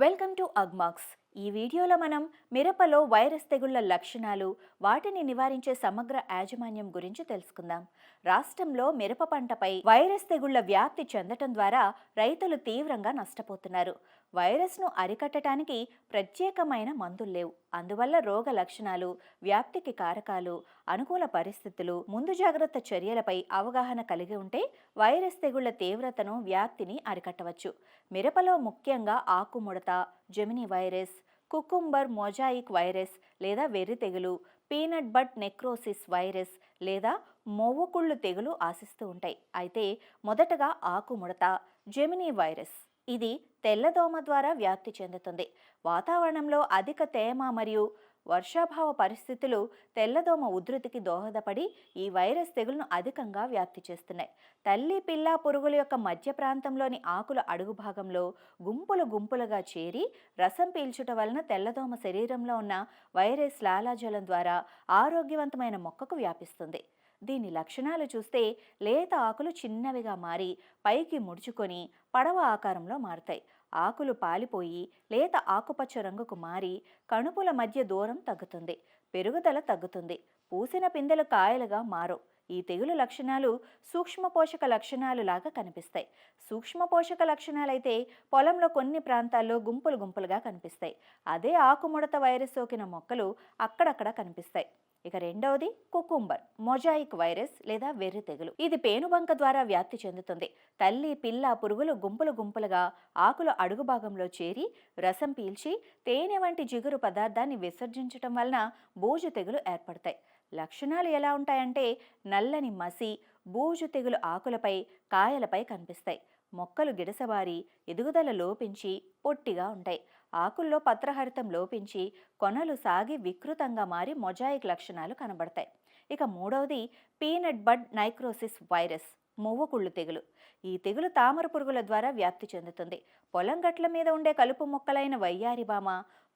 Welcome to Ugmark's ఈ వీడియోలో మనం మిరపలో వైరస్ తెగుళ్ళ లక్షణాలు వాటిని నివారించే సమగ్ర యాజమాన్యం గురించి తెలుసుకుందాం. రాష్ట్రంలో మిరప పంటపై వైరస్ తెగుళ్ళ వ్యాప్తి చెందటం ద్వారా రైతులు తీవ్రంగా నష్టపోతున్నారు. వైరస్ను అరికట్టడానికి ప్రత్యేకమైన మందులు లేవు. అందువల్ల రోగ లక్షణాలు వ్యాప్తికి కారకాలు అనుకూల పరిస్థితులు ముందు జాగ్రత్త చర్యలపై అవగాహన కలిగి ఉంటే వైరస్ తెగుళ్ళ తీవ్రతను వ్యాప్తిని అరికట్టవచ్చు. మిరపలో ముఖ్యంగా ఆకుముడత gemini virus cucumber mosaic virus లేదా వెర్రి తెగులు పీనట్ బట్ నెక్రోసిస్ వైరస్ లేదా మొవ్వకుళ్ళు తెగులు ఆశిస్తూ ఉంటాయి. అయితే మొదటగా ఆకుముడత జెమిని వైరస్ ఇది తెల్లదోమ ద్వారా వ్యాప్తి చెందుతుంది. వాతావరణంలో అధిక తేమ మరియు వర్షాభావ పరిస్థితులు తెల్లదోమ ఉధృతికి దోహదపడి ఈ వైరస్ తెగులను అధికంగా వ్యాప్తి చేస్తున్నాయి. తల్లి పిల్ల పురుగుల యొక్క మధ్య ప్రాంతంలోని ఆకుల అడుగు భాగంలో గుంపులు గుంపులుగా చేరి రసం పీల్చుట వలన తెల్లదోమ శరీరంలో ఉన్న వైరస్ లాలాజలం ద్వారా ఆరోగ్యవంతమైన మొక్కకు వ్యాపిస్తుంది. దీని లక్షణాలు చూస్తే లేత ఆకులు చిన్నవిగా మారి పైకి ముడుచుకొని పడవ ఆకారంలో మారుతాయి. ఆకులు పాలిపోయి లేత ఆకుపచ్చ రంగుకు మారి కణుపుల మధ్య దూరం తగ్గుతుంది పెరుగుదల తగ్గుతుంది. పూసిన పిందెలు కాయలుగా మారు. ఈ తెగులు లక్షణాలు సూక్ష్మ పోషక లక్షణాలు లాగా కనిపిస్తాయి. సూక్ష్మ పోషక లక్షణాలైతే పొలంలో కొన్ని ప్రాంతాల్లో గుంపులు గుంపులుగా కనిపిస్తాయి. అదే ఆకుముడత వైరస్ సోకిన మొక్కలు అక్కడక్కడ కనిపిస్తాయి. ఇక రెండవది కుకుంబర్ మొజాయిక్ వైరస్ లేదా వెర్రి తెగులు. ఇది పేనుబంక ద్వారా వ్యాప్తి చెందుతుంది. తల్లి పిల్ల పురుగులు గుంపులు గుంపులుగా ఆకుల అడుగు భాగంలో చేరి రసం పీల్చి తేనె వంటి జిగురు పదార్థాన్ని విసర్జించటం వలన బూజు తెగులు ఏర్పడతాయి. లక్షణాలు ఎలా ఉంటాయంటే నల్లని మసి బూజు తెగులు ఆకులపై కాయలపై కనిపిస్తాయి. మొక్కలు గిడసబారి ఎదుగుదల లోపించి పొట్టిగా ఉంటాయి. ఆకుల్లో పత్రహరితం లోపించి కొనలు సాగి వికృతంగా మారి మొజాయిక్ లక్షణాలు కనబడతాయి. ఇక మూడవది పీనట్ బడ్ నైక్రోసిస్ వైరస్ మువ్వకుళ్ళు తెగులు. ఈ తెగులు తామర పురుగుల ద్వారా వ్యాప్తి చెందుతుంది. పొలం గట్ల మీద ఉండే కలుపు మొక్కలైన వయ్యారిబామ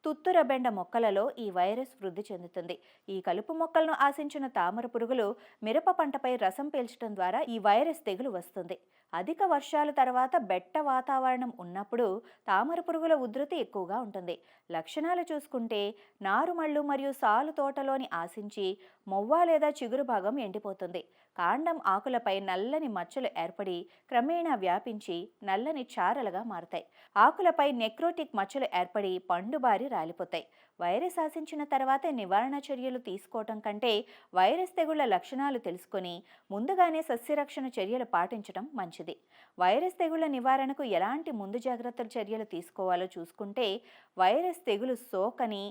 తుత్తుర బెండ మొక్కలలో ఈ వైరస్ వృద్ధి చెందుతుంది. ఈ కలుపు మొక్కలను ఆశించిన తామర పురుగులు మిరప పంటపై రసం పీల్చడం ద్వారా ఈ వైరస్ తెగులు వస్తుంది. అధిక వర్షాల తర్వాత బెట్ట వాతావరణం ఉన్నప్పుడు తామర పురుగుల ఉధృతి ఎక్కువగా ఉంటుంది. లక్షణాలు చూసుకుంటే నారుమళ్ళు మరియు సాలు తోటలోని ఆశించి మొవ్వ లేదా చిగురు భాగం ఎండిపోతుంది. కాండం ఆకులపై నల్లని మచ్చలు ఏర్పడి క్రమేణా వ్యాపించి నల్లని చారలుగా మారుతాయి. ఆకులపై నెక్రోటిక్ మచ్చలు ఏర్పడి పండుబారి రాలిపోతాయి. వైరస్ ఆశించిన తర్వాతే నివారణ చర్యలు తీసుకోవటం కంటే వైరస్ తెగుళ్ళ లక్షణాలు తెలుసుకొని ముందుగానే సస్యరక్షణ చర్యలు పాటించడం మంచిది. వైరస్ తెగుళ్ళ నివారణకు ఎలాంటి ముందు జాగ్రత్తల చర్యలు తీసుకోవాలో చూసుకుంటే వైరస్ తెగులు సోకని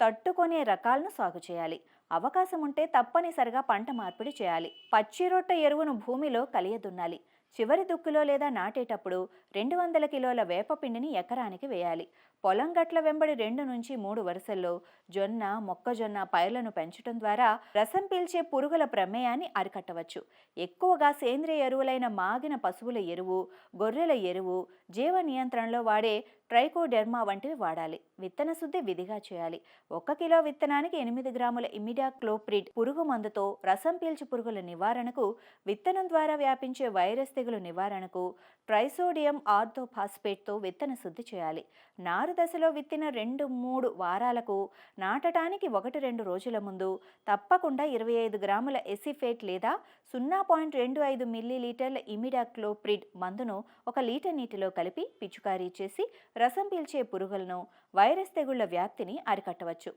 తట్టుకునే రకాలను సాగు చేయాలి. అవకాశం ఉంటే తప్పనిసరిగా పంట మార్పిడి చేయాలి. పచ్చిరొట్ట ఎరువును భూమిలో కలియదున్నాలి. చివరి దుక్కులో లేదా నాటేటప్పుడు రెండు వందల కిలోల వేపపిండిని ఎకరానికి వేయాలి. పొలం గట్ల వెంబడి రెండు నుంచి మూడు వరుసల్లో జొన్న మొక్కజొన్న పైర్లను పెంచడం ద్వారా రసం పీల్చే పురుగుల ప్రమేయాన్ని అరికట్టవచ్చు. ఎక్కువగా సేంద్రియ ఎరువులైన మాగిన పశువుల ఎరువు గొర్రెల ఎరువు జీవ నియంత్రణలో వాడే ట్రైకోడెర్మా వంటివి వాడాలి. విత్తన శుద్ధి విధిగా చేయాలి. ఒక కిలో విత్తనానికి ఎనిమిది గ్రాముల ఇమిడియా క్లోప్రిడ్ పురుగు మందుతో రసం పీల్చి పురుగుల నివారణకు విత్తనం ద్వారా వ్యాపించే వైరస్ తెగులు నివారణకు ట్రైసోడియం ఆర్థోఫాస్పేట్తో విత్తన శుద్ధి చేయాలి. నారు దశలో విత్తిన రెండు మూడు వారాలకు నాటడానికి ఒకటి రెండు రోజుల ముందు తప్పకుండా ఇరవై ఐదు గ్రాముల ఎసిఫేట్ లేదా సున్నా పాయింట్ రెండు ఐదు మిల్లీ లీటర్ల ఇమిడాక్లోప్రిడ్ మందును ఒక లీటర్ నీటిలో కలిపి పిచుకారీ చేసి రసం పీల్చే పురుగులను వైరస్ తెగుళ్ళ వ్యాప్తిని అరికట్టవచ్చు.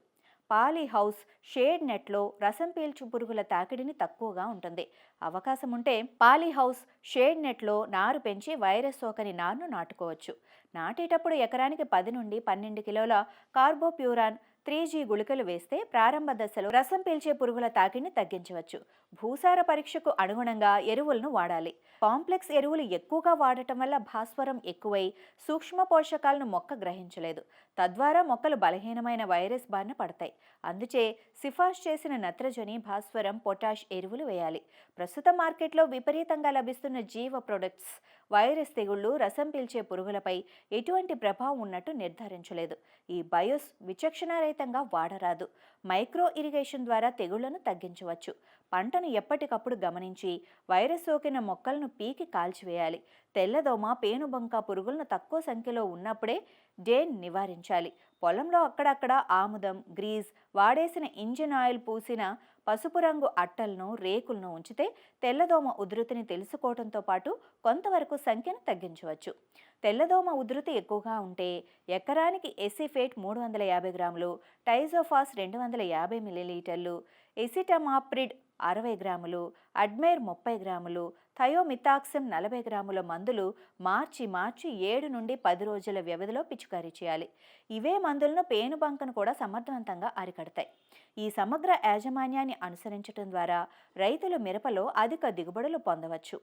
పాలీ హౌస్ షేడ్ నెట్లో రసం పీల్చు పురుగుల తాకిడిని తక్కువగా ఉంటుంది. అవకాశం ఉంటే పాలీ హౌస్ షేడ్ నెట్లో నారు పెంచి వైరస్ సోకని నారును నాటుకోవచ్చు. నాటేటప్పుడు ఎకరానికి పది నుండి పన్నెండు కిలోల కార్బోప్యూరాన్ త్రీ జీ గుళికలు వేస్తే ప్రారంభ దశలో రసం పీల్చే పురుగుల తాకిడిని తగ్గించవచ్చు. భూసార పరీక్షకు అనుగుణంగా ఎరువులను వాడాలి. కాంప్లెక్స్ ఎరువులు ఎక్కువగా వాడటం వల్ల భాస్వరం ఎక్కువై సూక్ష్మ పోషకాలను మొక్క గ్రహించలేదు. తద్వారా మొక్కలు బలహీనమైన వైరస్ బారిన పడతాయి. అందుచే సిఫార్సు చేసిన నత్రజని భాస్వరం పొటాష్ ఎరువులు వేయాలి. ప్రస్తుత మార్కెట్లో విపరీతంగా లభిస్తున్న జీవ ప్రొడక్ట్స్ వైరస్ తెగుళ్ళు రసం పీల్చే పురుగులపై ఎటువంటి ప్రభావం ఉన్నట్టు నిర్ధారించలేదు. ఈ బయోస్ విచక్షణారహితంగా వాడరాదు. మైక్రో ఇరిగేషన్ ద్వారా తెగుళ్ళను తగ్గించవచ్చు. పంటను ఎప్పటికప్పుడు గమనించి వైరస్ సోకిన మొక్కలను పీకి కాల్చివేయాలి. తెల్లదోమ పేనుబంక పురుగులను తక్కువ సంఖ్యలో ఉన్నప్పుడే డేన్ నివారించాలి. పొలంలో అక్కడక్కడ ఆముదం గ్రీజ్ వాడేసిన ఇంజిన్ ఆయిల్ పూసిన పసుపు రంగు అట్టలను రేకులను ఉంచితే తెల్లదోమ ఉధృతిని తెలుసుకోవడంతో పాటు కొంతవరకు సంఖ్యను తగ్గించవచ్చు. తెల్లదోమ ఉధృతి ఎక్కువగా ఉంటే ఎకరానికి ఎసిఫేట్ మూడు వందల యాభై గ్రాములు టైజోఫాస్ రెండు వందల యాభై మిల్లీలీటర్లు ఎసిటమాప్రిడ్ అరవై గ్రాములు అడ్మైర్ ముప్పై గ్రాములు థయోమితాక్సిమ్ నలభై గ్రాముల మందులు మార్చి మార్చి ఏడు నుండి పది రోజుల వ్యవధిలో పిచికారీ చేయాలి. ఇవే మందులను పేనుబంకను కూడా సమర్థవంతంగా అరికడతాయి. ఈ సమగ్ర యాజమాన్యాన్ని అనుసరించడం ద్వారా రైతులు మిరపలో అధిక దిగుబడులు పొందవచ్చు.